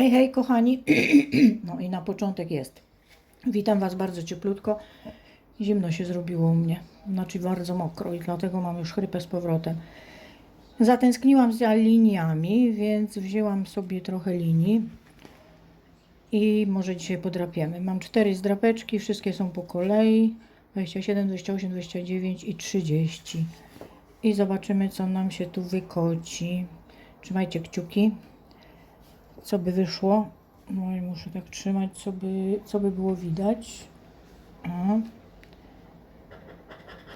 Hej, hej, kochani. No i na początek jest. Witam Was bardzo cieplutko. Zimno się zrobiło u mnie. Znaczy bardzo mokro i dlatego mam już chrypę z powrotem. Zatęskniłam za liniami, więc wzięłam sobie trochę linii. I może dzisiaj podrapiemy. Mam cztery zdrapeczki, wszystkie są po kolei. 27, 28, 29 i 30. I zobaczymy, co nam się tu wykoci. Trzymajcie kciuki co by wyszło. No i muszę tak trzymać, co by, co by było widać. O.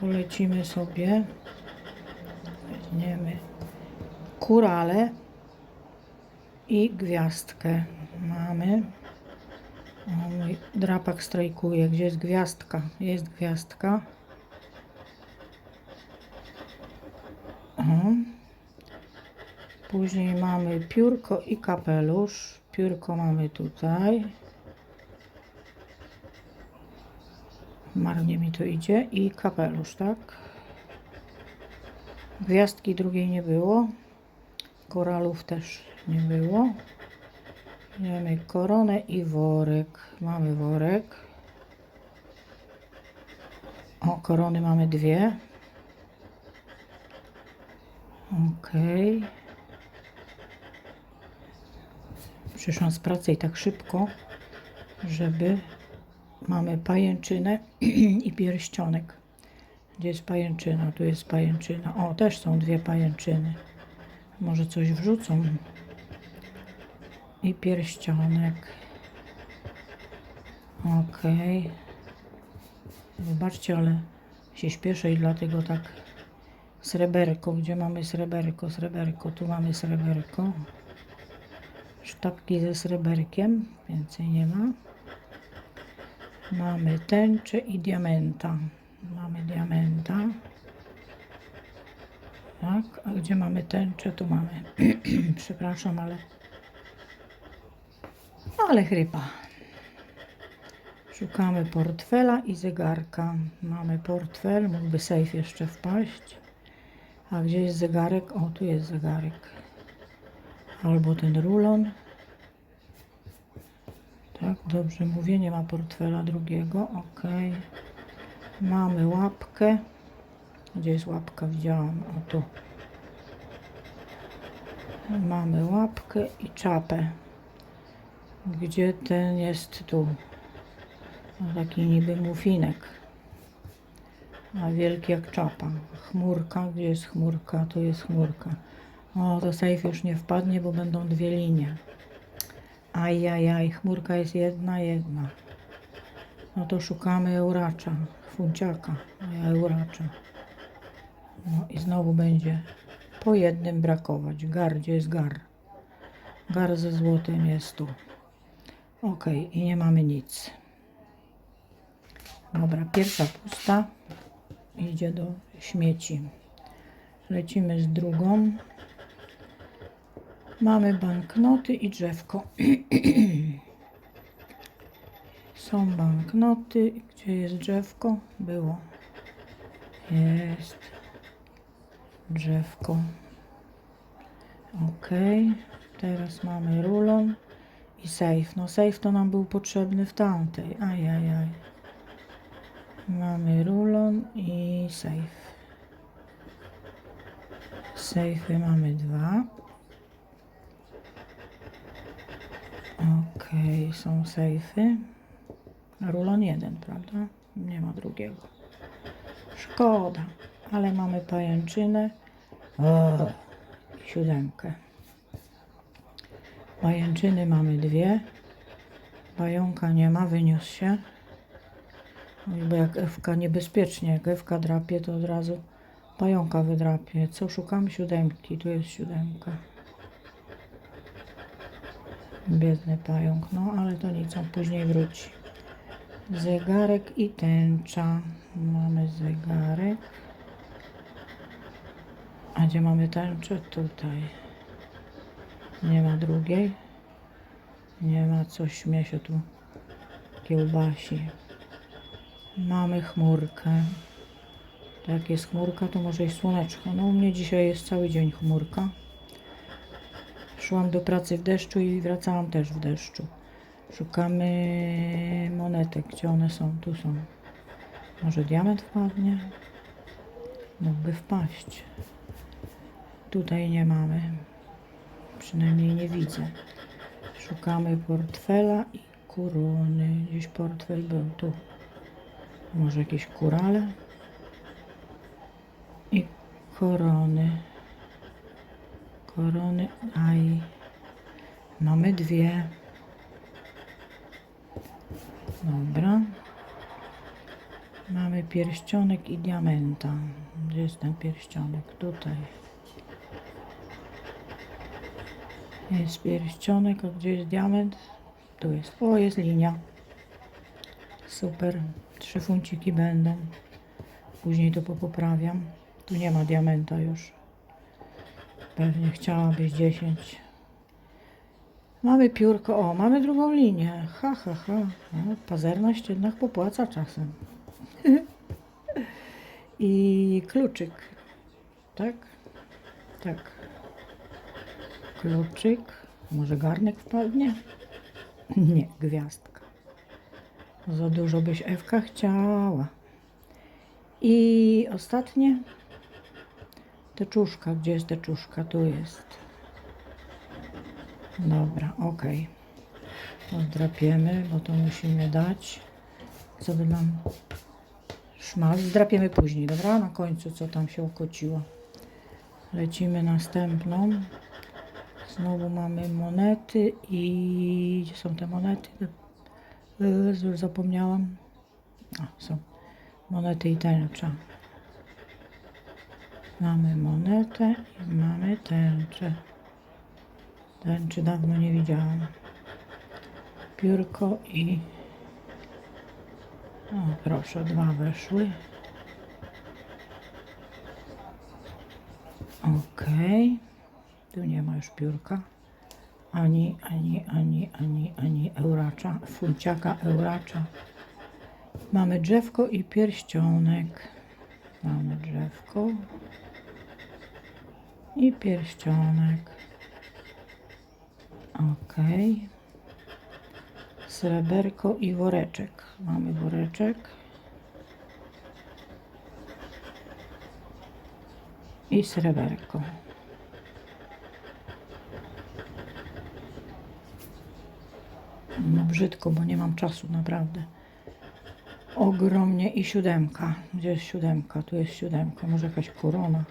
Polecimy sobie. Weźmiemy kurale i gwiazdkę. Mamy. O, mój drapak strajkuje. Gdzie jest gwiazdka? Jest gwiazdka. O. Później mamy piórko i kapelusz. Piórko mamy tutaj. Marnie mi to idzie. I kapelusz, tak? Gwiazdki drugiej nie było. Koralów też nie było. Mamy koronę i worek. Mamy worek. O, korony mamy dwie. Okej. Przyszłam z pracy i tak szybko, żeby mamy pajęczynę i pierścionek. Gdzie jest pajęczyna? Tu jest pajęczyna. O, też są dwie pajęczyny. Może coś wrzucą. I pierścionek. Okej. Wybaczcie, ale się śpieszę i dlatego tak sreberko. Gdzie mamy sreberko? Sreberko. Tu mamy sreberko sztabki ze sreberkiem, więcej nie ma. Mamy tęczę i diamenta. Mamy diamenta. Tak, a gdzie mamy tęczę, tu mamy. Przepraszam, ale. Ale chrypa. Szukamy portfela i zegarka. Mamy portfel, mógłby sejf jeszcze wpaść. A gdzie jest zegarek? O, tu jest zegarek albo ten rulon. Tak, dobrze mówię, nie ma portfela drugiego. Ok. Mamy łapkę. Gdzie jest łapka? Widziałam. O tu. Mamy łapkę i czapę. Gdzie ten jest tu? No, taki niby mufinek. A wielki jak czapa. Chmurka. Gdzie jest chmurka? Tu jest chmurka. O, to safe już nie wpadnie, bo będą dwie linie. Ajajaj, chmurka jest jedna, jedna. No to szukamy euracza, funciaka, a euracza. No i znowu będzie po jednym brakować. Gar, gdzie jest gar? Gar ze złotem jest tu. Ok, i nie mamy nic. Dobra, pierwsza pusta. Idzie do śmieci. Lecimy z drugą. Mamy banknoty i drzewko. Są banknoty. Gdzie jest drzewko? Było. Jest. Drzewko. Ok. Teraz mamy rulon i safe. No safe to nam był potrzebny w tamtej. Ajajaj. Mamy rulon i safe. Sejfy mamy dwa. Okej, są sejfy. Rulon jeden, prawda? Nie ma drugiego. Szkoda, ale mamy pajęczynę. O, siódemkę. Pajęczyny mamy dwie. Pająka nie ma, wyniósł się. Bo jak Ewka niebezpiecznie, jak Ewka drapie, to od razu pająka wydrapie. Co szukam? Siódemki. Tu jest siódemka. Biedny pająk, no ale to nic, on później wróci. Zegarek i tęcza. Mamy zegarek. A gdzie mamy tęczę? Tutaj. Nie ma drugiej. Nie ma, coś mnie się tu kiełbasi. Mamy chmurkę. Jak jest chmurka, to może i słoneczko. No u mnie dzisiaj jest cały dzień chmurka. Szłam do pracy w deszczu i wracałam też w deszczu. Szukamy monetek. Gdzie one są? Tu są. Może diament wpadnie? Mógłby wpaść. Tutaj nie mamy. Przynajmniej nie widzę. Szukamy portfela i korony. Gdzieś portfel był tu. Może jakieś kurale? I korony. Korony, aj. Mamy dwie. Dobra. Mamy pierścionek i diamenta. Gdzie jest ten pierścionek? Tutaj. Jest pierścionek, a gdzie jest diament? Tu jest. O, jest linia. Super. Trzy funciki będą. Później to popoprawiam. Tu nie ma diamenta już. Pewnie chciałabyś 10. Mamy piórko. O, mamy drugą linię. Ha, ha, ha. No, pazerność jednak popłaca czasem. I kluczyk. Tak? Tak. Kluczyk. Może garnek wpadnie? Nie, gwiazdka. Za dużo byś Ewka chciała. I ostatnie. Teczuszka. Gdzie jest teczuszka? Tu jest. Dobra, okej. Zdrapiemy, bo to musimy dać. Co by nam szmal? Zdrapiemy później, dobra? Na końcu, co tam się okociło. Lecimy następną. Znowu mamy monety i... Gdzie są te monety? Już zapomniałam. A, są monety i tęcza. Mamy monetę i mamy tęczę. Tęczy dawno nie widziałam. Piórko i... O, proszę, dwa weszły. Okej. Tu nie ma już piórka. Ani, ani, ani, ani, ani euracza, funciaka, euracza. Mamy drzewko i pierścionek. Mamy drzewko i pierścionek. Ok. Sreberko i woreczek. Mamy woreczek. I sreberko. No brzydko, bo nie mam czasu naprawdę. Ogromnie i siódemka. Gdzie jest siódemka? Tu jest siódemka. Może jakaś korona.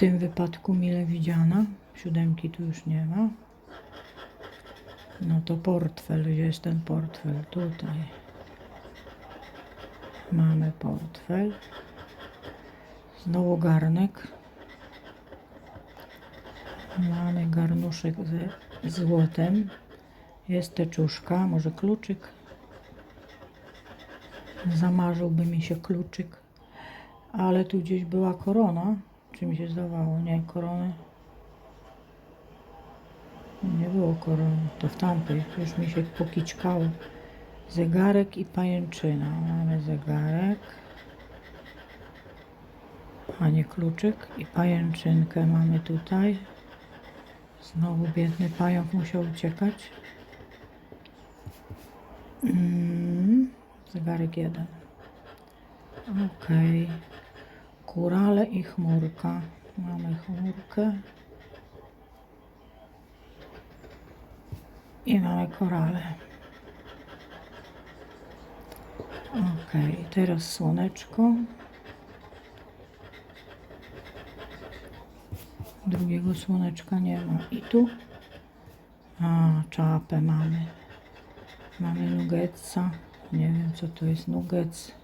Tym wypadku mile widziana. Siódemki tu już nie ma. No to portfel. Gdzie jest ten portfel? Tutaj. Mamy portfel. Znowu garnek. Mamy garnuszek ze złotem. Jest teczuszka, może kluczyk. Zamarzyłby mi się kluczyk. Ale tu gdzieś była korona. Czy mi się zdawało? Nie, korony. Nie było korony. To w tamtej. Już mi się pokiczkało. Zegarek i pajęczyna. Mamy zegarek. A nie kluczyk. I pajęczynkę mamy tutaj. Znowu biedny pająk musiał uciekać. Mm, zegarek jeden. Okej. Kurale i chmurka. Mamy chmurkę. I mamy korale. Okej, teraz słoneczko. Drugiego słoneczka nie ma. I tu? A, czapę mamy. Mamy nuggetsa. Nie wiem, co to jest nuggets.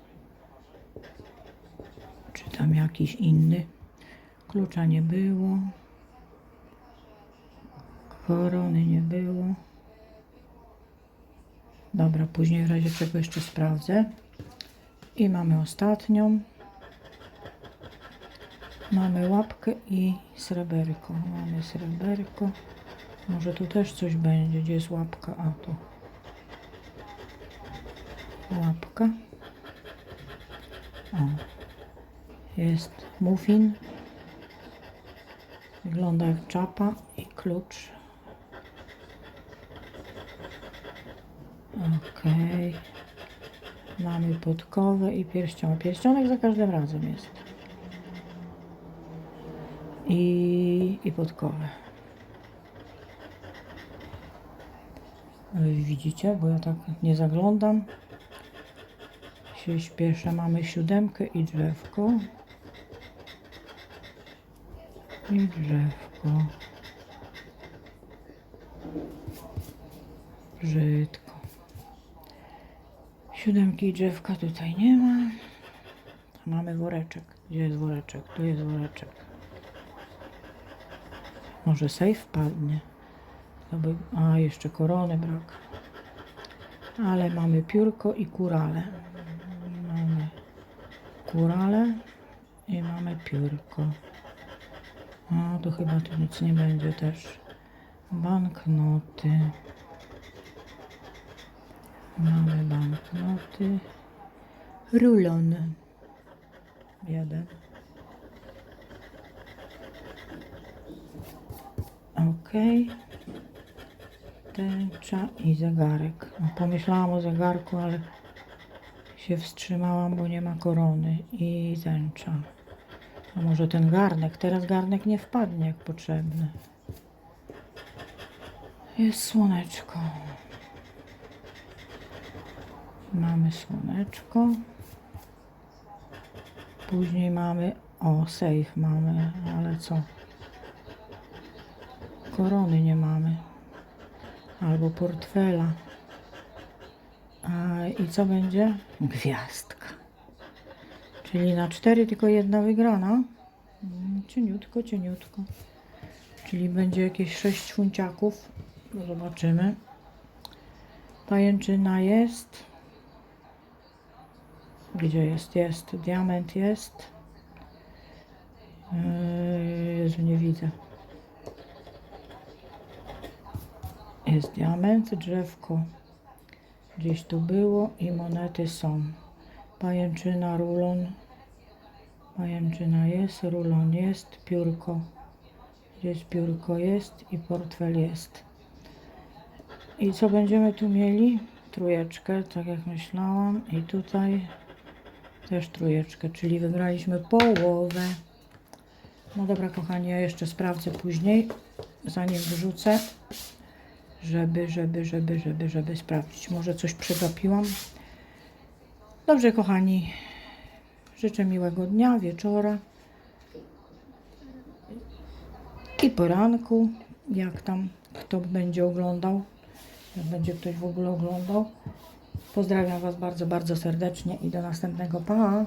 Tam jakiś inny. Klucza nie było. Korony nie było. Dobra, później w razie czego jeszcze sprawdzę. I mamy ostatnią. Mamy łapkę i sreberko. Mamy sreberko. Może tu też coś będzie. Gdzie jest łapka? A tu. Łapka. O. Jest muffin. Wygląda jak czapa i klucz. Okej. Mamy podkowę i pierścionek. Pierścionek za każdym razem jest. I, i podkowę. Wy Widzicie, bo ja tak nie zaglądam. Się śpieszę. Mamy siódemkę i drzewko. I drzewko. Brzydko. Siódemki drzewka tutaj nie ma. Mamy woreczek. Gdzie jest woreczek? Tu jest woreczek. Może sejf padnie. By... A, jeszcze korony brak. Ale mamy piórko i kurale. Mamy kurale i mamy piórko. A, tu chyba tu nic nie będzie też. Banknoty. Mamy banknoty. Rulon. Jeden. Okej. Tęcza i zegarek. No, Pomyślałam o zegarku, ale się wstrzymałam, bo nie ma korony. I tęcza. A może ten garnek? Teraz garnek nie wpadnie jak potrzebny. Jest słoneczko. Mamy słoneczko. Później mamy, o, safe mamy, ale co? Korony nie mamy. Albo portfela. A, I co będzie? Gwiazdka. Czyli na cztery tylko jedna wygrana. Mm, Cieniutko, cieniutko. Czyli będzie jakieś sześć funciaków. Zobaczymy. Pajęczyna jest. Gdzie jest? Jest. Diament jest. Yy, Jezu, nie widzę. Jest diament, drzewko. Gdzieś tu było i monety są. Pajęczyna, rulon. Pajęczyna jest, rulon jest, piórko. Gdzieś piórko jest i portfel jest. I co będziemy tu mieli? Trójeczkę, tak jak myślałam. I tutaj też trójeczkę, czyli wygraliśmy połowę. No dobra, kochani, ja jeszcze sprawdzę później, zanim wrzucę, żeby, żeby, żeby, żeby, żeby sprawdzić. Może coś przegapiłam. Dobrze, kochani, życzę miłego dnia, wieczora i poranku, jak tam kto będzie oglądał, jak będzie ktoś w ogóle oglądał. Pozdrawiam Was bardzo, bardzo serdecznie i do następnego. Pa!